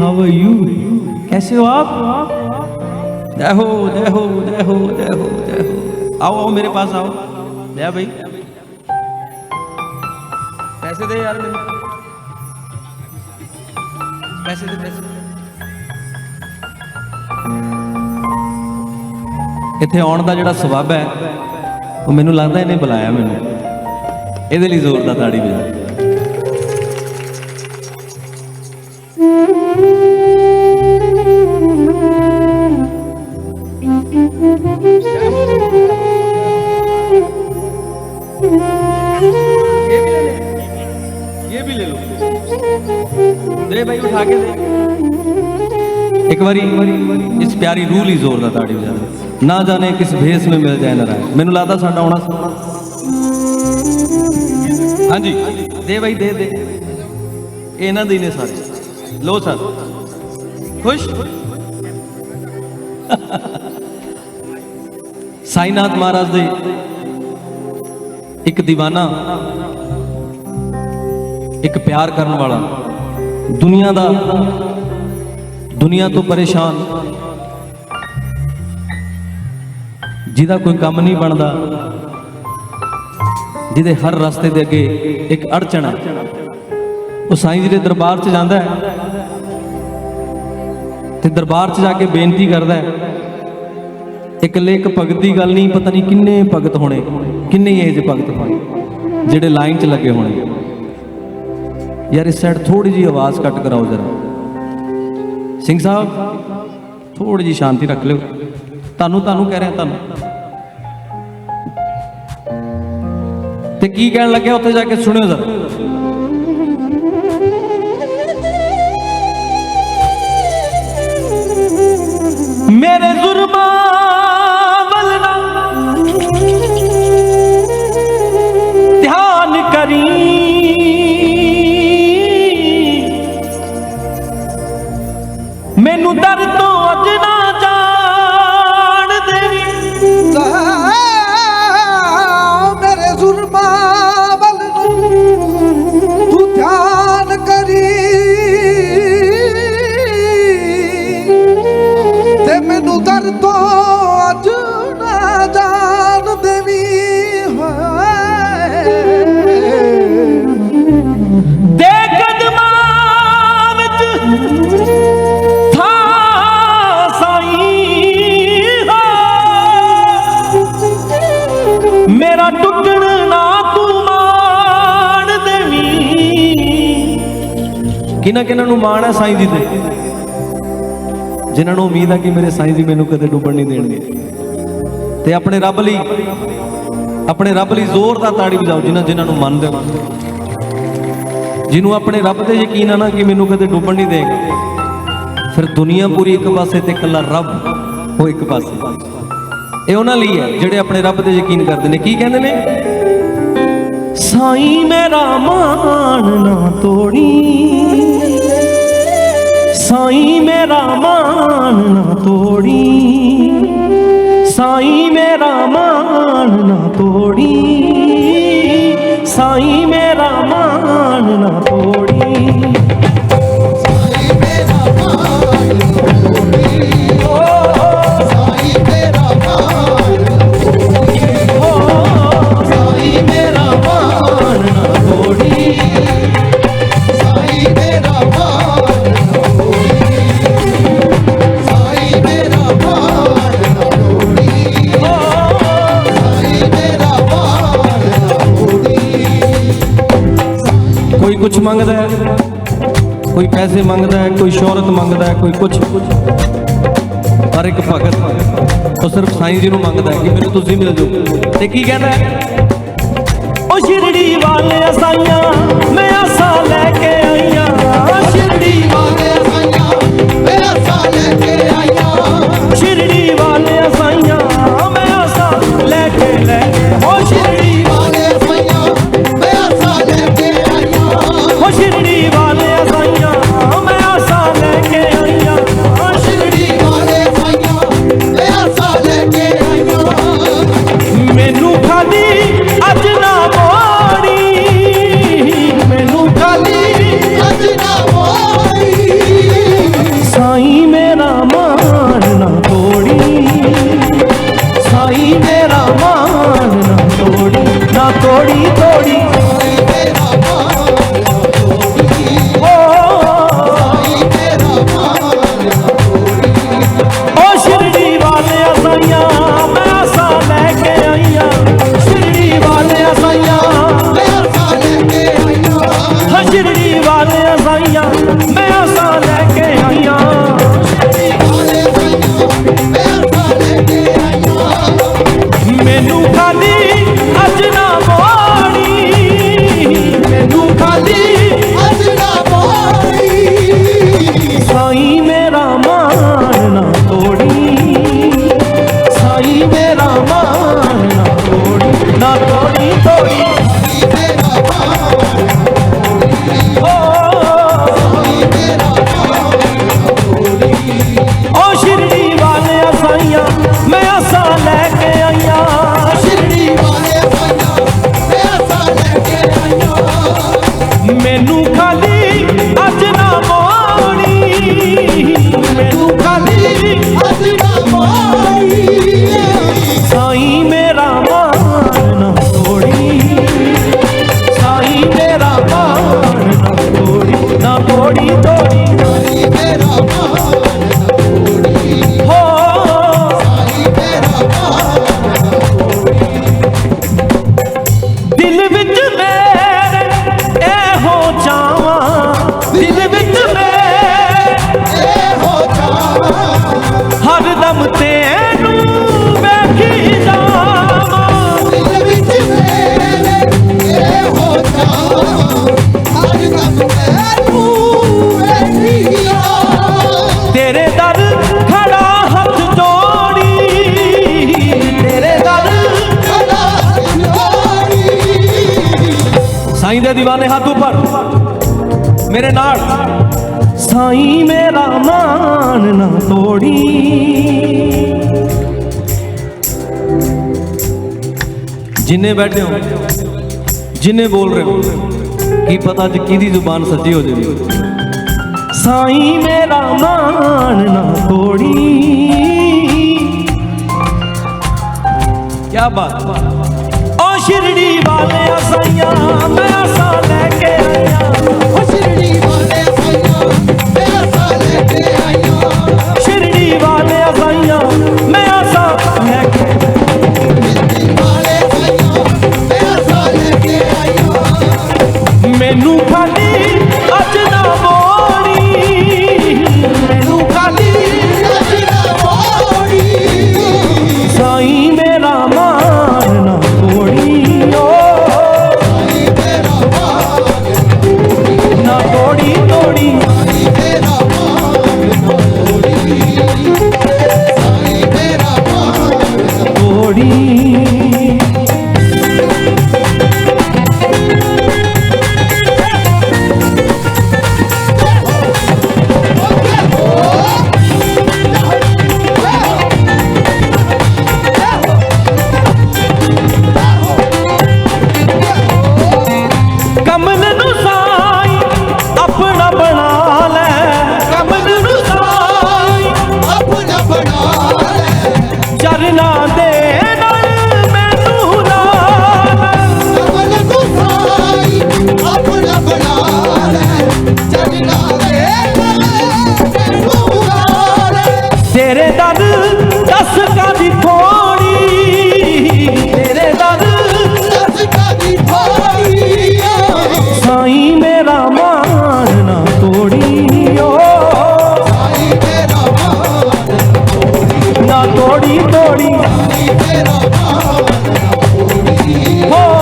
How are you कैसे हो आप जय हो जय हो जय हो जय हो जय हो आओ आओ मेरे पास आओ ले भाई पैसे दे यार मेरे पैसे दे पैसे ਇੱਥੇ ਆਉਣ ਦਾ ਜਿਹੜਾ ਸਬਬ ਹੈ ਉਹ ਮੈਨੂੰ ਲੱਗਦਾ ਇਹਨੇ ਬੁਲਾਇਆ ਮੈਨੂੰ ਇਹਦੇ ਲਈ ਜ਼ੋਰ ਦਾ ਤਾੜੀ ਵਜਾ ਦੇ ਭਾਈ ਉਠਾ ਕੇ ਦੇ। ਇੱਕ ਵਾਰੀ ਇਸ ਪਿਆਰੀ ਰੂਹ ਲਈ ਜ਼ੋਰ ਦਾ ਤਾੜੀ ਵਜਾ ਨਾ ਜਾਣੇ ਕਿਸ ਭੇਸ ਵਿੱਚ ਮਿਲ ਜਾਏ ਨਾ ਮੈਨੂੰ ਲੱਗਦਾ ਸਾਡਾ ਆਉਣਾ ਸੋਣਾ ਹਾਂਜੀ, ਦੇ ਭਾਈ ਦੇ ਦੇ। ਇਹਨਾਂ ਦੇ ਨੇ ਸਾਰੇ। ਲੋ ਸਰ। ਖੁਸ਼? ਸਾਈਨਾਥ ਮਹਾਰਾਜ ਦੇ ਇੱਕ دیਵਾਨਾ ਇੱਕ ਪਿਆਰ ਕਰਨ ਵਾਲਾ। ਦੁਨੀਆ ਦਾ ਦੁਨੀਆ ਤੋਂ ਪਰੇਸ਼ਾਨ। ਜਿਹਦਾ ਕੋਈ ਕੰਮ ਨਹੀਂ ਬਣਦਾ, ਜਿਹਦੇ ਹਰ ਰਸਤੇ ਦੇ ਅੱਗੇ ਇੱਕ ਅੜਚਣ ਆ, ਉਹ ਸਾਈਂ ਜੀ ਦੇ ਦਰਬਾਰ 'ਚ ਜਾਂਦਾ ਹੈ ਤੇ ਦਰਬਾਰ 'ਚ ਜਾ ਕੇ ਬੇਨਤੀ ਕਰਦਾ ਹੈ, ਇਕੱਲੇ ਇੱਕ ਭਗਤ ਦੀ ਗੱਲ ਨਹੀਂ, ਪਤਾ ਨਹੀਂ ਕਿੰਨੇ ਭਗਤ ਹੋਣੇ, ਕਿੰਨੇ ਹੀ ਜਿਹੇ ਭਗਤ ਹੋਣੇ, ਜਿਹੜੇ ਲਾਈਨ 'ਚ ਲੱਗੇ ਹੋਣੇ। ਯਾਰ ਇਸ ਸਾਈਡ ਥੋੜੀ ਜੀ ਆਵਾਜ਼ ਕੱਟ ਕਰਾਓ ਜਰਾ। ਸਿੰਘ ਸਾਹਿਬ ਥੋੜੀ ਜੀ ਸ਼ਾਂਤੀ ਰੱਖ ਲਿਓ। ਤੁਹਾਨੂੰ ਤੁਹਾਨੂੰ ਕਹਿ ਰਿਹਾ, ਤੁਹਾਨੂੰ। ਤੇ ਕੀ ਕਹਿਣ ਲੱਗਿਆ ਉੱਥੇ ਜਾ ਕੇ ਸੁਣਿਓ ਜ਼ਰਾ। ਕਿਹਨਾਂ ਕਿਹਨਾਂ ਨੂੰ ਮਾਣ ਹੈ ਸਾਈਂ ਜੀ ਤੇ। ਜਿਨ੍ਹਾਂ ਨੂੰ ਉਮੀਦ ਹੈ ਕਿ ਮੇਰੇ ਸਾਈਂ ਜੀ ਮੈਨੂੰ ਕਦੇ ਡੁੱਬਣ ਨਹੀਂ ਦੇਣਗੇ। ਤੇ ਆਪਣੇ ਰੱਬ ਲਈ, ਆਪਣੇ ਰੱਬ ਲਈ ਜ਼ੋਰ ਦਾ ਤਾੜੀ ਵਜਾਓ, ਜਿਨ੍ਹਾਂ ਜਿਨ੍ਹਾਂ ਨੂੰ ਮੰਨਦੇ ਹੋ। ਜਿਹਨੂੰ ਆਪਣੇ ਰੱਬ ਤੇ ਯਕੀਨ ਆ ਨਾ ਕਿ ਮੈਨੂੰ ਕਦੇ ਡੁੱਬਣ ਨਹੀਂ ਦੇਗਾ ਫਿਰ ਦੁਨੀਆ ਪੂਰੀ ਇੱਕ ਪਾਸੇ ਤੇ ਇਕੱਲਾ ਰੱਬ, ਉਹ ਇੱਕ ਪਾਸੇ। ਇਹ ਉਹਨਾਂ ਲਈ ਹੈ ਜਿਹੜੇ ਆਪਣੇ ਰੱਬ ਤੇ ਯਕੀਨ ਕਰਦੇ ਨੇ। ਕੀ ਕਹਿੰਦੇ ਨੇ? ਸਾਈਂ ਮੇਰਾ ਮਾਨ ਨਾ ਤੋੜੀ। ਸਾਈਂ ਮੇਰਾ ਮਾਨ ਨਾ ਤੋੜੀ। ਸਾਈਂ ਮੇਰਾ ਮਾਨ ਨਾ ਤੋੜੀ। ਸਾਈਂ ਮੇਰਾ ਮਾਨ ਨਾ ਕੁਝ ਮੰਗਦਾ ਹੈ? ਕੋਈ ਪੈਸੇ ਮੰਗਦਾ ਹੈ, ਕੋਈ ਸ਼ੋਹਰਤ ਮੰਗਦਾ ਹੈ, ਕੋਈ ਕੁਝ ਪਰ ਇੱਕ ਭਗਤ ਉਹ ਸਿਰਫ ਸਾਈਂ ਜੀ ਨੂੰ ਮੰਗਦਾ ਹੈ ਕਿ ਮੈਨੂੰ ਤੁਸੀਂ ਮਿਲ ਜਾਓ। ਤੇ ਕੀ ਕਹਿੰਦਾ ਹੈ? ਉਹ ਸ਼ਿਰੜੀ ਵਾਲੇ ਸਾਈਆਂ বিচুনে ਸਾਈਂ ਦੇ دیਵਾਨੇ ਹੱਥ ਉੱਪਰ। ਮੇਰੇ ਨਾਲ। ਸਾਈਂ ਮੇਰਾ ਮਾਨ ਨਾ ਤੋੜੀ। ਜਿੰਨੇ ਬੈਠੇ ਹੋ, ਜਿੰਨੇ ਬੋਲ ਰਹੇ ਹੋ, ਕੀ ਪਤਾ ਅੱਜ ਕਿਹਦੀ ਜ਼ੁਬਾਨ ਸੱਚੀ ਹੋ ਜਾਵੇ। ਸਾਈਂ ਮੇਰਾ ਮਾਨ ਨਾ ਤੋੜੀ। ਕੀ ਬਾਤ। ਸ਼ਿਰੜੀ ਵਾਲਿਆ ਸਾਈਆਂ ਮੈਂ ਆਸਾਂ ਲੈ ਕੇ ਆਇਆ। ਤੋੜੀ ਤੋੜੀ। ਤੇਰਾ ਨਾਮ ਤੋੜੀ ਹੋ